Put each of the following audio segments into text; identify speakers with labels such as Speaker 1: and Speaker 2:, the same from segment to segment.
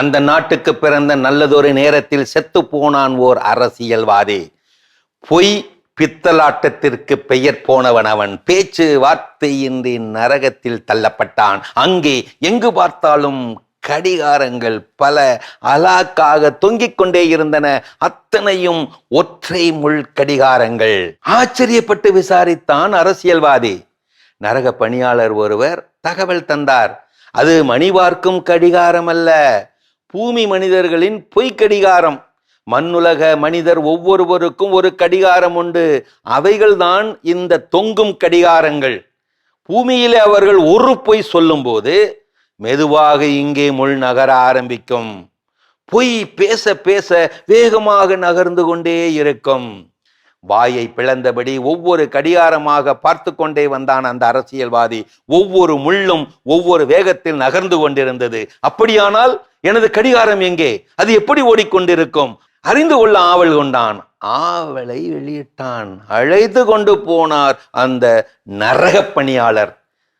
Speaker 1: அந்த நாட்டுக்கு பிறந்த நல்லதொரு நேரத்தில் செத்து போனான் ஓர் அரசியல்வாதி. பொய் பித்தலாட்டத்திற்கு பெயர் போனவன் அவன். பேச்சு வார்த்தையின்றி நரகத்தில் தள்ளப்பட்டான். அங்கே எங்கு பார்த்தாலும் கடிகாரங்கள் பல அலாக்காக தொங்கிக் கொண்டே இருந்தன. அத்தனையும் ஒற்றை முள் கடிகாரங்கள். ஆச்சரியப்பட்டு விசாரித்தான் அரசியல்வாதி. நரக பணியாளர் ஒருவர் தகவல் தந்தார். அது மணி பார்க்கும் கடிகாரம் அல்ல பூமி மனிதர்களின் பொய் கடிகாரம் மண்ணுலக மனிதர் ஒவ்வொருவருக்கும் ஒரு கடிகாரம் உண்டு. அவைகள்தான் இந்த தொங்கும் கடிகாரங்கள். பூமியிலே அவர்கள் ஒரு பொய் சொல்லும்போது மெதுவாக இங்கே முள் நகர ஆரம்பிக்கும். பொய் பேச பேச வேகமாக நகர்ந்து கொண்டே இருக்கும். வாயை பிளந்தபடி ஒவ்வொரு கடிகாரமாக பார்த்து கொண்டே வந்தான் அந்த அரசியல்வாதி. ஒவ்வொரு முள்ளும் ஒவ்வொரு வேகத்தில் நகர்ந்து கொண்டிருந்தது. அப்படியானால் எனது கடிகாரம் எங்கே? அது எப்படி ஓடிக்கொண்டிருக்கும்? அறிந்து கொள்ள ஆவல் கொண்டான். ஆவலை வெளியிட்டான். அழைத்து கொண்டு போனார் அந்த நரக பணியாளர்.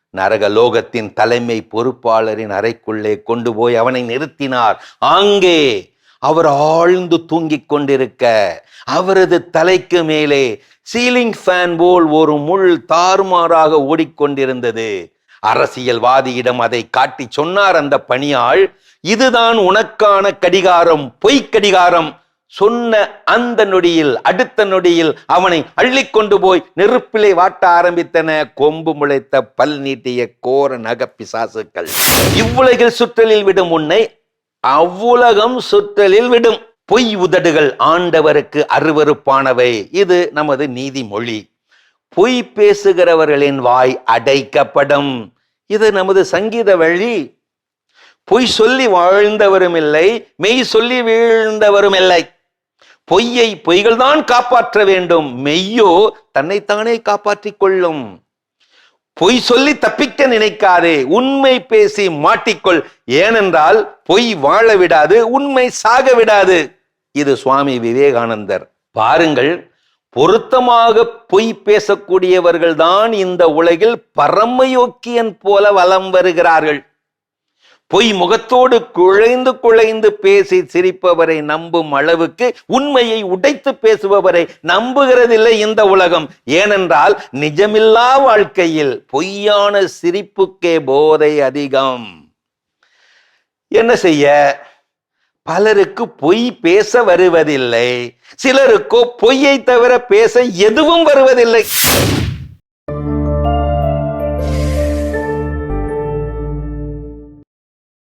Speaker 1: நரக லோகத்தின் தலைமை பொறுப்பாளரின் அறைக்குள்ளே கொண்டு போய் அவனை நிறுத்தினார். ஆங்கே அவர் ஆழ்ந்து தூங்கிக் கொண்டிருக்க அவரது தலைக்கு மேலே சீலிங் ஃபேன் போல் ஒரு முள் தாறுமாறாக ஓடிக்கொண்டிருந்தது. அரசியல்வாதியிடம் அதை காட்டி சொன்னார் அந்த பணியாள் இதுதான் உனக்கான கடிகாரம் பொய் கடிகாரம். சொன்ன அந்த நொடியில் அடுத்த நொடியில் அவனை அள்ளி கொண்டு போய் நெருப்பிலே வாட்ட ஆரம்பித்தன கொம்பு முளைத்த பல் நீட்டிய கோர நகப்பிசாசுக்கள். இவ்வுலகில் சுற்றலில் விடும் உன்னை அவ்வுலகம் சுற்றலில் விடும். பொய் உதடுகள் ஆண்டவருக்கு அருவருப்பானவை. இது நமது நீதிமொழி. பொய் பேசுகிறவர்களின் வாய் அடைக்கப்படும். இது நமது சங்கீத வழி. பொய் சொல்லி வாழ்ந்தவரும் இல்லை மெய் சொல்லி வீழ்ந்தவரும் இல்லை. பொய்யை பொய்கள்தான் காப்பாற்ற வேண்டும். மெய்யோ தன்னைத்தானே காப்பாற்றிக் கொள்ளும். பொய் சொல்லி தப்பிக்க நினைக்காதே. உண்மை பேசி மாட்டிக்கொள். ஏனென்றால் பொய் வாழ விடாது உண்மை சாக விடாது. இது சுவாமி விவேகானந்தர். பாருங்கள் பொருத்தமாக பொய் பேசக்கூடியவர்கள் தான் இந்த உலகில் பரமயோக்கியன் போல வலம் வருகிறார்கள். பொய் முகத்தோடு குழைந்து குழைந்து பேசி சிரிப்பவரை நம்பும் அளவுக்கு உண்மையை உடைத்து பேசுபவரை நம்புகிறதில்லை இந்த உலகம். ஏனென்றால் நிஜமில்லா வாழ்க்கையில் பொய்யான சிரிப்புக்கே போதை அதிகம். என்ன செய்ய? பலருக்கு பொய் பேச வருவதில்லை. சிலருக்கோ பொய்யை தவிர பேச எதுவும் வருவதில்லை.